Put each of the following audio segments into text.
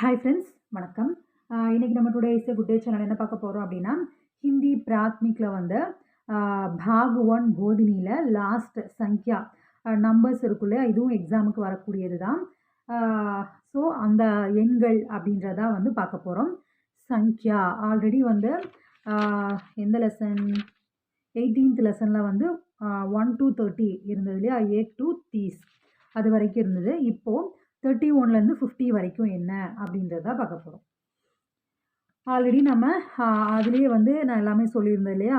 Hi friends வணக்கம். இன்றைக்கி நம்ம today is good day channel என்ன பார்க்க போகிறோம் அப்படின்னா ஹிந்தி பிராத்மிக்கில் வந்து பாக் ஒன் போதினியில் லாஸ்ட் சங்க்யா நம்பர்ஸ் இருக்குல்ல இதுவும் எக்ஸாமுக்கு வரக்கூடியது தான் ஸோ அந்த எண்கள் அப்படின்றதா வந்து பார்க்க போகிறோம் சங்க்யா ஆல்ரெடி வந்து எந்த லெசன் எயிட்டீன்த் லெசனில் வந்து ஒன் டூ தேர்ட்டி இருந்தது இல்லையா? ஏக் டூ தீஸ் அது வரைக்கும் இருந்தது. இப்போது தேர்ட்டி ஒன்லேருந்து ஃபிஃப்டி வரைக்கும் என்ன அப்படின்றத பார்க்க போகிறோம் ஆல்ரெடி நம்ம அதுலேயே வந்து நான் எல்லாமே சொல்லியிருந்தேன் இல்லையா?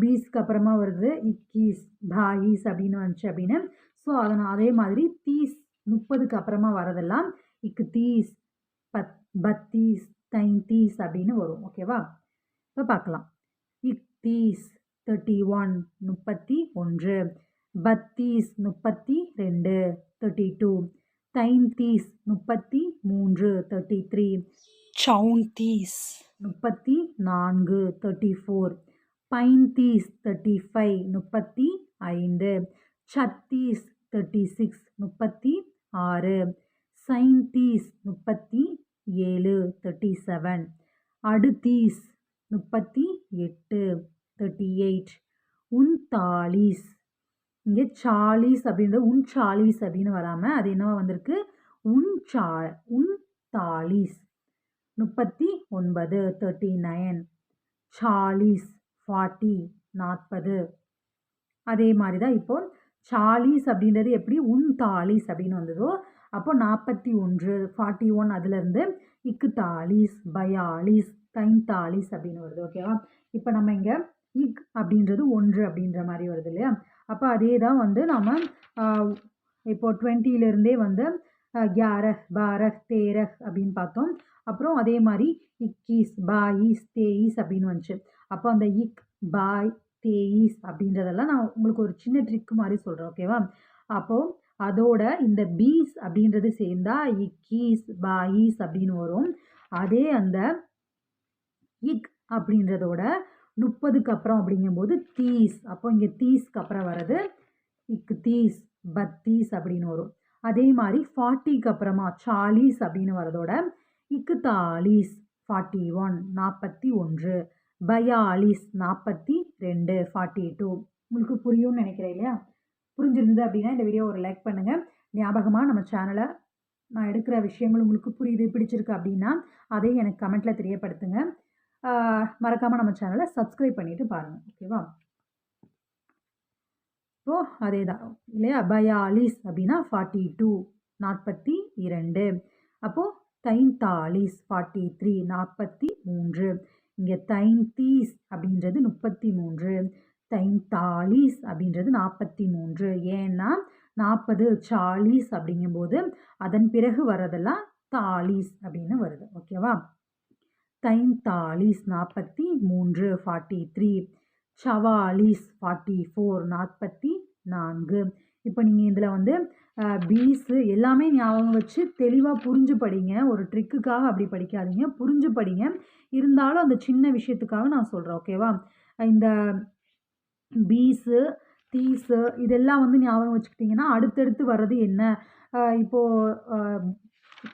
பீஸ்க்கு அப்புறமா வருது இக்கீஸ் பாயிஸ் அப்படின்னு வந்துச்சு அப்படின்னு. ஸோ அதை நான் அதே மாதிரி தீஸ் முப்பதுக்கு அப்புறமா வரதெல்லாம் இக்கு தீஸ் பத் பத்தீஸ் தைந்தீஸ் அப்படின்னு வரும். ஓகேவா இப்போ பார்க்கலாம். இக் தீஸ் தேர்ட்டி ஒன் முப்பத்தி ஒன்று பத்தீஸ் முப்பத்தி ரெண்டு தேர்ட்டி டூ தைந்தீஸ் முப்பத்தி மூன்று தேர்ட்டி த்ரீ சவுந்தீஸ். முப்பத்தி நான்கு தேர்ட்டி ஃபோர் பைந்தீஸ் தேர்ட்டி ஃபைவ் முப்பத்தி ஐந்து. சத்தீஸ் தேர்ட்டி சிக்ஸ் முப்பத்தி ஆறு. சைந்தீஸ் முப்பத்தி ஏழு தேர்ட்டி செவன் அடுத்தீஸ் முப்பத்தி எட்டு தேர்ட்டி எயிட் உன்தாலீஸ் இங்கே சாலீஸ் அப்படின்றது உன் சாலீஸ் அப்படின்னு வராமல் அது என்னவா வந்திருக்கு? உன் சா உன் தாலீஸ் முப்பத்தி ஒன்பது தேர்ட்டி நைன் சாலீஸ் ஃபார்ட்டி நாற்பது. அதே மாதிரி தான் இப்போ சாலீஸ் அப்படின்றது எப்படி உன் தாலீஸ் அப்படின்னு வந்ததோ அப்போ நாற்பத்தி ஒன்று ஃபார்ட்டி ஒன் அதுலேருந்து இக்கு தாலீஸ் பயாலீஸ் தைந்தாலீஸ் அப்படின்னு வருது ஓகேவா இப்போ நம்ம இங்கே இக் அப்படின்றது ஒன்று அப்படின்ற மாதிரி வருது இல்லையா? அப்போ அதே தான் வந்து நம்ம இப்போ டுவெண்ட்டிலேருந்தே வந்து கியாரஹ் பாரஹ் தேரஹ் அப்படின்னு பார்த்தோம். அப்புறம் அதே மாதிரி இக்கீஸ் பாயிஸ் தேயிஸ் அப்படின்னு வந்துச்சு. அப்போ அந்த இக் பாய் தேயிஸ் அப்படின்றதெல்லாம் நான் உங்களுக்கு ஒரு சின்ன ட்ரிக் மாதிரி சொல்கிறேன் ஓகேவா அப்போது அதோட இந்த பீஸ் அப்படின்றது சேர்ந்தா இக்கீஸ் பாயிஸ் அப்படின்னு வரும். அதே அந்த இக் அப்படின்றதோட முப்பதுக்கு அப்புறம் அப்படிங்கும்போது தீஸ். அப்போ இங்கே தீஸ்க்கு அப்புறம் வர்றது இக்கு தீஸ் பத்தீஸ் அப்படின்னு வரும். அதே மாதிரி ஃபார்ட்டிக்கு அப்புறமா சாலீஸ் அப்படின்னு வரதோட இக்குதாலீஸ் ஃபார்ட்டி ஒன் நாற்பத்தி ஒன்று பயாலிஸ் நாற்பத்தி ரெண்டு ஃபார்ட்டி டூ. உங்களுக்கு புரியும்னு நினைக்கிறேன் இல்லையா? புரிஞ்சிருந்தது அப்படின்னா இந்த வீடியோ ஒரு லைக் பண்ணுங்கள் ஞாபகமாக நம்ம சேனலை நான் எடுக்கிற விஷயங்கள் உங்களுக்கு புரியுது பிடிச்சிருக்கு அப்படின்னா அதையும் எனக்கு கமெண்ட்டில் தெரியப்படுத்துங்க. மறக்காமல் நம்ம சேனலை சப்ஸ்கிரைப் பண்ணிவிட்டு பாருங்கள் ஓகேவா இப்போது அதே தான் இல்லையா? பயாலிஸ் அப்படின்னா ஃபார்ட்டி டூ நாற்பத்தி இரண்டு. அப்போது தைந்தாலிஸ் ஃபார்ட்டி த்ரீ நாற்பத்தி மூன்று. இங்கே தைந்தீஸ் அப்படின்றது முப்பத்தி மூன்று. தைந்தாலிஸ் அப்படின்றது நாற்பத்தி மூன்று. ஏன்னா நாற்பது சாலிஸ் அப்படிங்கும்போது அதன் பிறகு வர்றதெல்லாம் தாலிஸ் அப்படின்னு வருது ஓகேவா தைந்தாலிஸ் நாற்பத்தி மூன்று ஃபார்ட்டி த்ரீ சவாலிஸ் ஃபார்ட்டி ஃபோர் நாற்பத்தி நான்கு. இப்போ நீங்கள் இதில் வந்து பீஸு எல்லாமே ஞாபகம் வச்சு தெளிவாக புரிஞ்சு படிங்க. ஒரு ட்ரிக்குக்காக அப்படி படிக்காதீங்க. புரிஞ்சு படிங்க. இருந்தாலும் அந்த சின்ன விஷயத்துக்காக நான் சொல்கிறேன் ஓகேவா இந்த பீஸு தீஸு இதெல்லாம் வந்து ஞாபகம் வச்சுக்கிட்டிங்கன்னா அடுத்தடுத்து வர்றது என்ன? இப்போது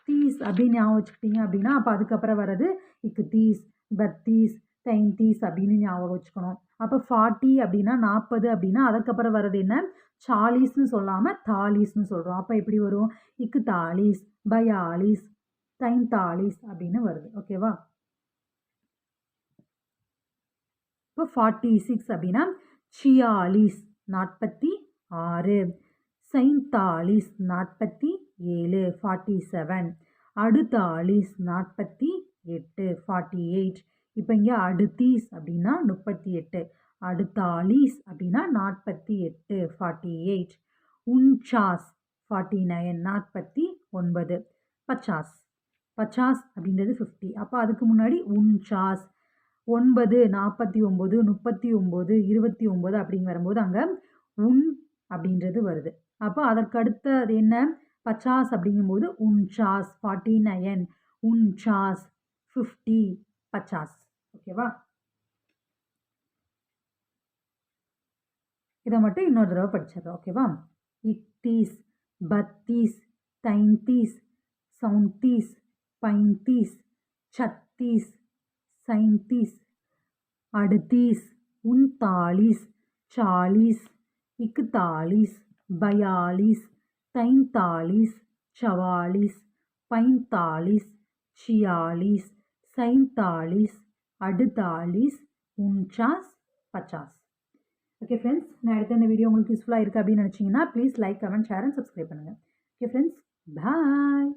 தீஸ் அப்படின்னு ஞாபகம் வச்சுக்கிட்டிங்க அப்படின்னா அப்போ அதுக்கப்புறம் வர்றது இக்கு தீஸ் பத்தீஸ் தைந்தீஸ் அப்படின்னு ஞாபகம் வச்சுக்கணும். அப்போ ஃபார்ட்டி அப்படின்னா நாற்பது அப்படின்னா அதுக்கப்புறம் வர்றது என்ன? சாலீஸ்னு சொல்லாமல் தாலீஸ்னு சொல்கிறோம் அப்போ எப்படி வரும்? இக்கு தாலீஸ் பயாலிஸ் தைந்தாலிஸ் அப்படின்னு வருது. ஓகேவா இப்போ ஃபார்ட்டி சிக்ஸ் அப்படின்னா சியாலிஸ் நாற்பத்தி ஆறு சைந்தாலிஸ் நாற்பத்தி ஏழு ஃபார்ட்டி செவன் அடுத்தாலிஸ் நாற்பத்தி எட்டு ஃபார்ட்டி எயிட் இப்போ இங்கே அடுத்தீஸ் அப்படின்னா முப்பத்தி எட்டு. அடுத்தாலீஸ் அப்படின்னா நாற்பத்தி எட்டு ஃபார்ட்டி எயிட் உன்சாஸ் ஃபார்ட்டி நைன் நாற்பத்தி ஒன்பது. பச்சாஸ். பச்சாஸ் அப்படின்றது ஃபிஃப்டி அப்போ அதுக்கு முன்னாடி உன்சாஸ். ஒன்பது நாற்பத்தி ஒம்பது முப்பத்தி ஒம்பது இருபத்தி ஒம்பது அப்படிங்க வரும்போது அங்கே உன் அப்படின்றது வருது. அப்போ அதற்கு அடுத்தது என்ன? பச்சாஸ் அப்படிங்கும்போது உன்சாஸ் ஃபார்ட்டி நயன் உன்சாஸ் ஃபிஃப்டி பச்சாஸ். ஓகேவா இதை மட்டும் இன்னொரு தடவை படிச்சிடுறோம் ஓகேவா இக்தீஸ் பத்தீஸ் தைந்தீஸ் சவுந்தீஸ் பைந்தீஸ் சத்தீஸ் சைந்தீஸ் அடுத்தீஸ் உன்தாலீஸ் சாலீஸ் இக்தாலீஸ் பயாலீஸ் तैंतालीस चवालीस पैंतालीस छियालीस सैंतालीस अड़तालीस उनचास पचास ஓகே ஃப்ரெண்ட்ஸ் நான் எடுத்த இந்த வீடியோ உங்களுக்கு யூஸ்ஃபுல்லாக இருக்குது அப்படின்னு நினச்சிங்கன்னா please like comment share and subscribe பண்ணுங்கள் ஓகே ஃப்ரெண்ட்ஸ் பாய்